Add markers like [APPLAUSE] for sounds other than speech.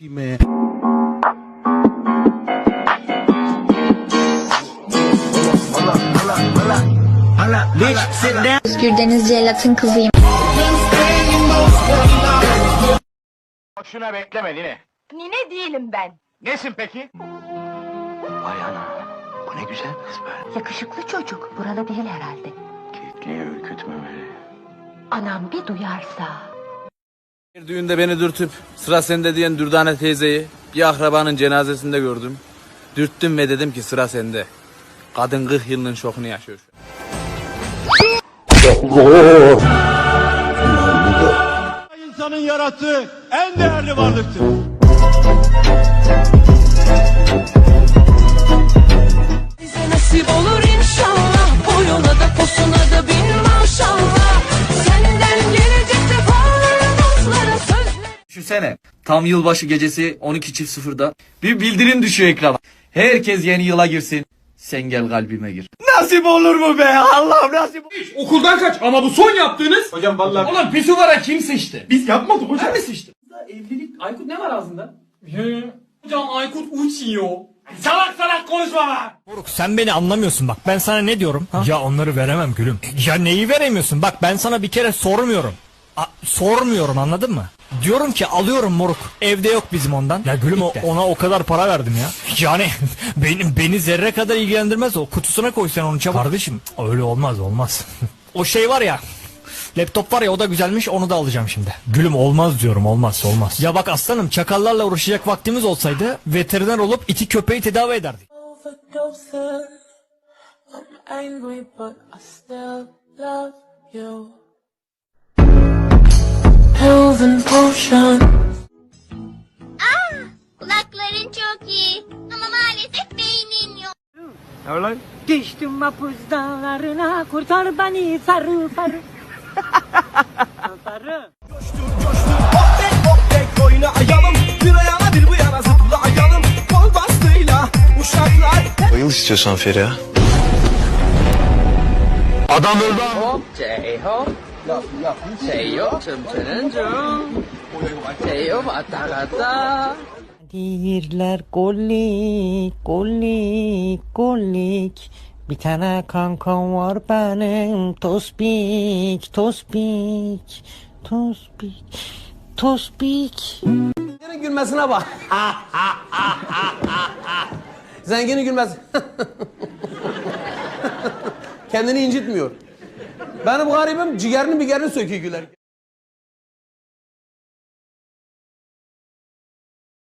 man. Bitch, sit down. Özgür Deniz Celat'ın kızıyım. Boşuna bekleme Nine. Nine değilim ben. Nesin peki? Vay ana. Bu ne güzel kız böyle. Yakışıklı çocuk. Buralı değil herhalde. Kekliğe ürkütmemeli. Anam bir duyarsa. Bir düğünde beni dürtüp sıra sende diyen Dürdane teyzeyi bir akrabanın cenazesinde gördüm. Dürttüm ve dedim ki sıra sende. Kadın 40 yılının şokunu yaşıyor. İnsanın yarattığı en değerli varlıktır. Düşünsene tam yılbaşı gecesi 12 çift sıfırda bir bildirim düşüyor ekrana. Herkes yeni yıla girsin. Sen gel kalbime gir. Nasip olur mu be? Allah'ım nasip Okuldan kaç ama bu son yaptığınız. Hocam vallahi. Ulan pisuvara kim sıçtı? Biz yapmadık hocam. Ben mi sıçtım? Evlilik. Aykut ne var ağzında? Hocam Aykut uçuyor. Salak salak konuşma lan. Moruk sen beni anlamıyorsun bak ben sana ne diyorum? Ya onları veremem gülüm. Ya neyi veremiyorsun? Bak ben sana bir kere sormuyorum. A- sormuyorum anladın mı? Diyorum ki alıyorum moruk. Evde yok bizim ondan. Ya gülüm o- ona o kadar para verdim ya. Yani [LAUGHS] benim beni zerre kadar ilgilendirmez o. Kutusuna koy sen onu çabuk. Kardeşim öyle olmaz olmaz. [LAUGHS] o şey var ya. Laptop var ya o da güzelmiş onu da alacağım şimdi. Gülüm olmaz diyorum olmaz olmaz. Ya bak aslanım çakallarla uğraşacak vaktimiz olsaydı veteriner olup iti köpeği tedavi ederdik. I'm angry but I still love you Pills and potions Kulakların çok iyi ama maalesef beynin yok. Düştüm mapus dağlarına kurtar beni sarı sarı. [LAUGHS] sarı. Bayıl istiyorsan Feriha. Dirler gollik gollik gollik. Bir tane kankam var benim tospik tospik tospik tospik. Zenginin gülmesine bak. Zenginin gülmesi. [LAUGHS] Kendini incitmiyor. Benim garibim ciğerini bigerini söküyor güler.